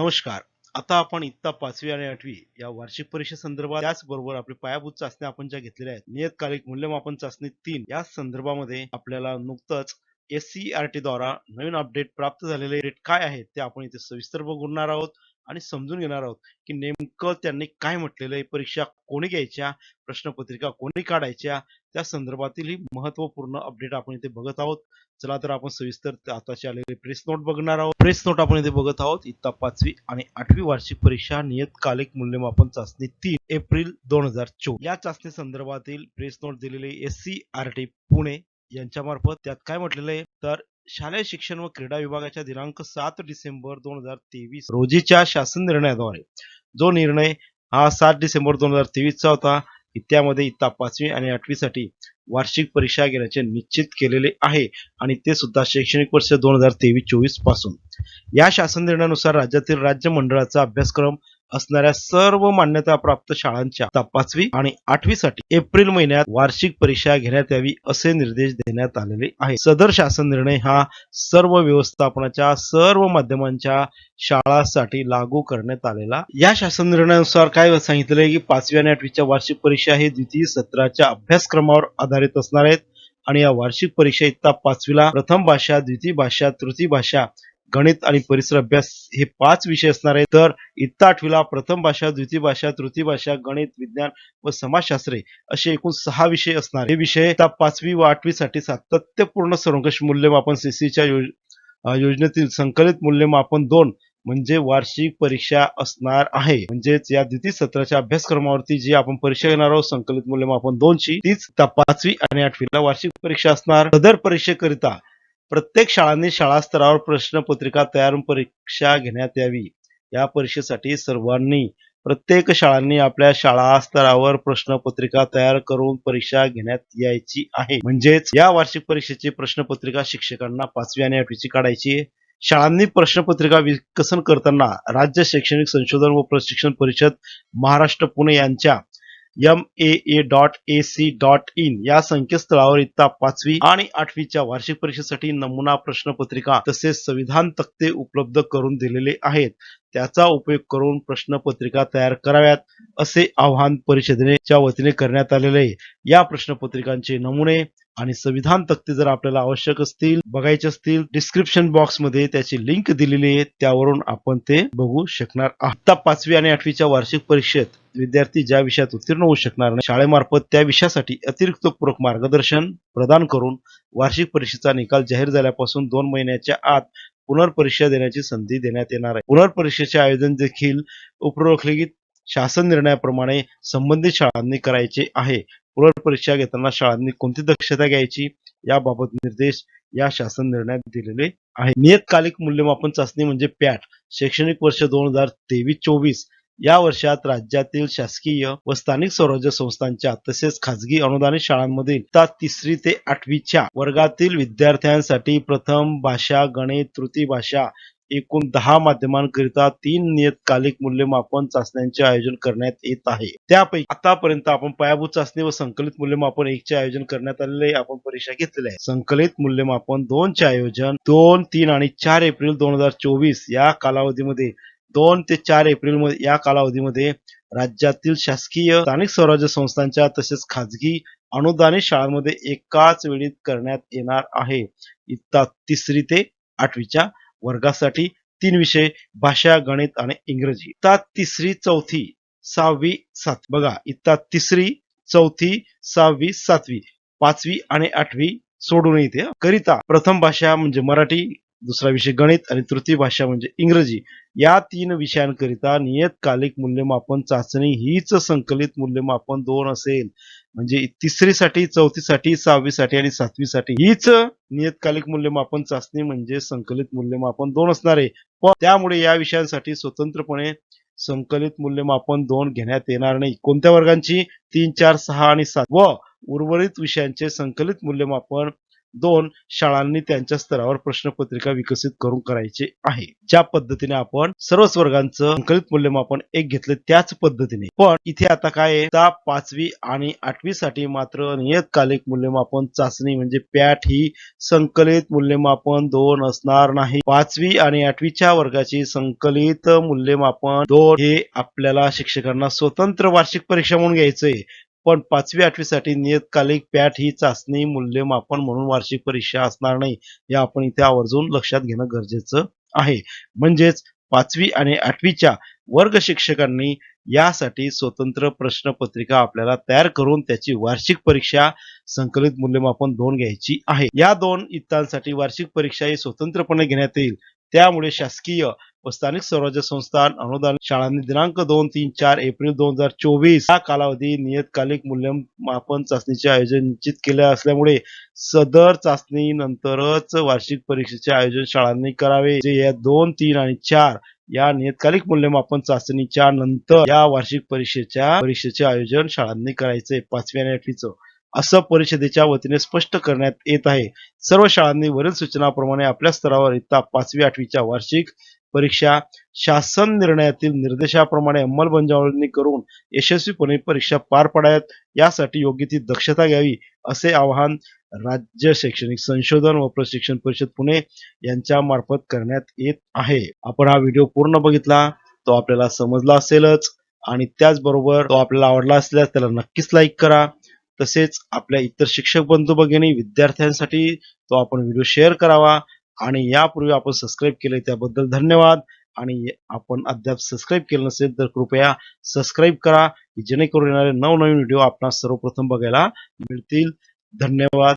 नमस्कार. आता आपण इत्ता पाचवी आणि आठवी या वार्षिक परीक्षे संदर्भात त्याचबरोबर आपली पायाभूत चाचण्या आपण ज्या घेतलेल्या आहेत नियतकालिक मूल्यमापन चाचणी तीन या संदर्भामध्ये आपल्याला नुकतंच एस सी आर टी द्वारा नवीन अपडेट प्राप्त झालेले रेट काय आहेत ते आपण इथे सविस्तर बघणार आहोत. आणि समजून घेणार आहोत की नेमकं त्यांनी काय म्हटलेलं आहे परीक्षा कोणी घ्यायच्या प्रश्नपत्रिका कोणी काढायच्या त्या संदर्भातील ही महत्त्वपूर्ण अपडेट आपण इथे बघत आहोत. चला तर आपण सविस्तर आताचे आलेले प्रेस नोट बघणार आहोत. प्रेस नोट आपण इथे बघत आहोत. इत्ता पाचवी आणि आठवी वार्षिक परीक्षा नियतकालिक मूल्यमापन चाचणी तीन एप्रिल दोन हजार चोवीस. या चाचणी संदर्भातील प्रेस नोट दिलेले S C R T Pune यांच्यामार्फत त्यात काय म्हटलेलं आहे? तर शालेय शिक्षण व क्रीडा विभागाच्या दिनांक सात डिसेंबर दोन हजार तेवीस रोजीच्या शासन निर्णयाद्वारे. जो निर्णय हा सात डिसेंबर दोन हजार तेवीसचा होता की त्यामध्ये इत्ता पाचवी आणि आठवीसाठी वार्षिक परीक्षा घेण्याचे निश्चित केलेले आहे आणि ते सुद्धा शैक्षणिक वर्ष दोन हजार तेवीस चोवीसपासून. या शासन निर्णयानुसार राज्यातील राज्य मंडळाचा अभ्यासक्रम असणाऱ्या सर्व मान्यता प्राप्त शाळांच्या इयत्ता पाचवी आणि आठवी साठी एप्रिल महिन्यात वार्षिक परीक्षा घेण्यात यावी असे निर्देश देण्यात आलेले आहे सदर शासन निर्णय हा सर्व व्यवस्थापनाच्या सर्व माध्यमांच्या शाळांसाठी लागू करण्यात आलेला. या शासन निर्णयानुसार काय सांगितले की पाचवी आणि आठवीच्या वार्षिक परीक्षा हे द्वितीय सत्राच्या अभ्यासक्रमावर आधारित असणार आहेत. आणि या वार्षिक परीक्षा इत्ता पाचवीला प्रथम भाषा द्वितीय भाषा तृतीय भाषा गणित आणि परिसर अभ्यास हे पाच विषय असणार आहेत. तर इत्ता आठवीला प्रथम भाषा द्वितीय भाषा तृतीय भाषा गणित विज्ञान व समाजशास्त्रे असे एकूण सहा विषय असणार हे विषय इयत्ता पाचवी व आठवीसाठी सातत्यपूर्ण सर्वंकष मूल्यमापन सीसीच्या योजनेतील संकलित मूल्यमापन दोन म्हणजे वार्षिक परीक्षा असणार आहे. म्हणजेच या द्वितीय सत्राच्या अभ्यासक्रमावरती जी आपण परीक्षा घेणार आहोत संकलित मूल्यमापन दोनची तीच पाचवी आणि आठवीला वार्षिक परीक्षा असणार. सदर परीक्षेकरिता प्रत्येक शाळांनी शाळा स्तरावर प्रश्नपत्रिका तयार परीक्षा घेण्यात यावी. या परीक्षेसाठी सर्वांनी प्रत्येक शाळांनी आपल्या शाळा स्तरावर प्रश्नपत्रिका तयार करून परीक्षा घेण्यात यायची आहे. म्हणजेच या वार्षिक परीक्षेची प्रश्नपत्रिका शिक्षकांना पाचवी आणि आठवीची काढायची शाळांनी प्रश्नपत्रिका विकसन करताना राज्य शैक्षणिक संशोधन व प्रशिक्षण परिषद महाराष्ट्र पुणे यांच्या M A A dot A C dot in या संकेतस्थळावर इयत्ता पाचवी आणि आठवीच्या वार्षिक परीक्षेसाठी नमुना प्रश्नपत्रिका तसेच संविधान तक्ते उपलब्ध करून दिलेले आहेत. त्याचा उपयोग करून प्रश्नपत्रिका तयार कराव्यात असे आवाहन परिषदेच्या वतीने करण्यात आलेले आहे. या प्रश्नपत्रिकांचे नमुने आणि संविधान तक्ते जर आपल्याला आवश्यक असतील बघायचे असतील डिस्क्रिप्शन बॉक्समध्ये त्याची लिंक दिलेली आहे. त्यावरून आपण ते बघू शकणार आहात. पाचवी आणि आठवीच्या वार्षिक परीक्षेत विद्यार्थी ज्या विषयात उत्तीर्ण होऊ शकणार नाही शाळेमार्फत त्या विषयासाठी अतिरिक्त पूरक मार्गदर्शन प्रदान करून वार्षिक परीक्षेचा निकाल जाहीर झाल्यापासून दोन महिन्याच्या आत पुनर्परीक्षा देण्याची संधी देण्यात येणार आहे. पुनर्परीक्षेचे आयोजन देखील उपरोखलिखित शासन निर्णयाप्रमाणे संबंधित शाळांनी करायचे आहे. पुनर्परीक्षा घेताना शाळांनी कोणती दक्षता घ्यायची याबाबत निर्देश या शासन निर्णयात दिलेले आहे नियतकालिक मूल्यमापन चाचणी म्हणजे पॅट. शैक्षणिक वर्ष दोन हजार तेवीस चोवीस या वर्षात राज्यातील शासकीय व स्थानिक स्वराज्य संस्थांच्या तसेच खाजगी अनुदानित शाळांमधील तिसरी ते आठवीच्या वर्गातील विद्यार्थ्यांसाठी प्रथम भाषा गणित तृतीय भाषा एकूण दहा माध्यमांकरिता तीन नियतकालिक मूल्यमापन चाचण्यांचे आयोजन करण्यात येत आहे. त्यापैकी आतापर्यंत आपण पायाभूत चाचणी व संकलित मूल्यमापन एकचे आयोजन करण्यात आलेले आपण परीक्षा घेतलेली आहे संकलित मूल्यमापन दोनचे आयोजन दोन तीन आणि चार एप्रिल दोन हजार चोवीस या कालावधीमध्ये दोन ते चार एप्रिलमध्ये या कालावधीमध्ये राज्यातील शासकीय स्थानिक स्वराज्य संस्थांच्या तसेच खाजगी अनुदानित शाळांमध्ये एकाच वेळी करण्यात येणार आहे. इत्ता तिसरी ते आठवीच्या वर्गासाठी तीन विषय भाषा गणित आणि इंग्रजी. इत्ता तिसरी चौथी सहावी सात बघा इत्ता तिसरी चौथी सहावी सातवी पाचवी आणि आठवी सोडून येते करिता प्रथम भाषा म्हणजे मराठी दुसरा विषय गणित आणि तृतीय भाषा म्हणजे इंग्रजी. या तीन विषयांकरिता नियतकालिक मूल्यमापन चाचणी हीच संकलित मूल्यमापन दोन असेल. म्हणजे तिसरीसाठी चौथीसाठी सहावीसाठी आणि सातवीसाठी हीच नियतकालिक मूल्यमापन चाचणी म्हणजे संकलित मूल्यमापन दोन असणार आहे. पण त्यामुळे या विषयांसाठी स्वतंत्रपणे संकलित मूल्यमापन दोन घेण्यात येणार नाही. कोणत्या वर्गांची? तीन चार सहा आणि सात. व उर्वरित विषयांचे संकलित मूल्यमापन दोन शाळांनी त्यांच्या स्तरावर प्रश्नपत्रिका विकसित करून करायचे आहे. ज्या पद्धतीने आपण सर्वच वर्गांचं संकलित मूल्यमापन एक घेतलं त्याच पद्धतीने. पण इथे आता काय आहे? पाचवी आणि आठवी साठी मात्र नियतकालिक मूल्यमापन चाचणी म्हणजे पॅट ही संकलित मूल्यमापन दोन असणार नाही. पाचवी आणि आठवीच्या वर्गाची संकलित मूल्यमापन दोन हे आपल्याला शिक्षकांना स्वतंत्र वार्षिक परीक्षा म्हणून घ्यायचंय. पण पाचवी आठवीसाठी नियतकालिक पॅट ही चाचणी मूल्यमापन म्हणून वार्षिक परीक्षा असणार नाही हे आपण इथे आवर्जून लक्षात घेणं गरजेचं आहे. म्हणजेच पाचवी आणि आठवीच्या वर्ग शिक्षकांनी यासाठी स्वतंत्र प्रश्नपत्रिका आपल्याला तयार करून त्याची वार्षिक परीक्षा संकलित मूल्यमापन दोन घ्यायची आहे. या दोन इत्तांसाठी वार्षिक परीक्षा ही स्वतंत्रपणे घेण्यात येईल. त्यामुळे शासकीय व स्थानिक स्वराज्य संस्थान अनुदान शाळांनी दिनांक दोन तीन चार एप्रिल दोन हजार चोवीस या कालावधी नियतकालिक मूल्यमापन चाचणीचे आयोजन निश्चित केले असल्यामुळे सदर चाचणी नंतरच वार्षिक परीक्षेचे आयोजन शाळांनी करावे. जे या दोन तीन आणि चार या नियतकालिक मूल्यमापन चाचणीच्या नंतर या वार्षिक परीक्षेच्या परीक्षेचे आयोजन शाळांनी करायचे पाचवी आणि आठवीचं असं परिषदेच्या वतीने स्पष्ट करण्यात येत आहे. सर्व शाळांनी वरील सूचनाप्रमाणे आपल्या स्तरावर इयत्ता पाचवी आठवीच्या वार्षिक परीक्षा शासन निर्णयातील निर्देशाप्रमाणे अंमलबजावणी करून यशस्वीपणे परीक्षा पार पाडाव्यात. यासाठी योग्य ती दक्षता घ्यावी असे आवाहन राज्य शैक्षणिक संशोधन व प्रशिक्षण परिषद पुणे यांच्या मार्फत करण्यात येत आहे. आपण हा व्हिडिओ पूर्ण बघितला तो आपल्याला समजला असेलच आणि त्याचबरोबर तो आपल्याला आवडला असल्यास त्याला नक्कीच लाईक करा. तसेच आपल्या इतर शिक्षक बंधू भगिनी विद्यार्थ्यांसाठी तो आपण व्हिडिओ शेअर करावा. आणि यापूर्वी आपण सबस्क्राईब केले त्याबद्दल धन्यवाद. आणि आपण अद्याप सबस्क्राईब केलं नसेल तर कृपया सबस्क्राईब करा जेणेकरून येणारे नवनवीन व्हिडिओ आपणास सर्वप्रथम बघायला मिळतील. धन्यवाद.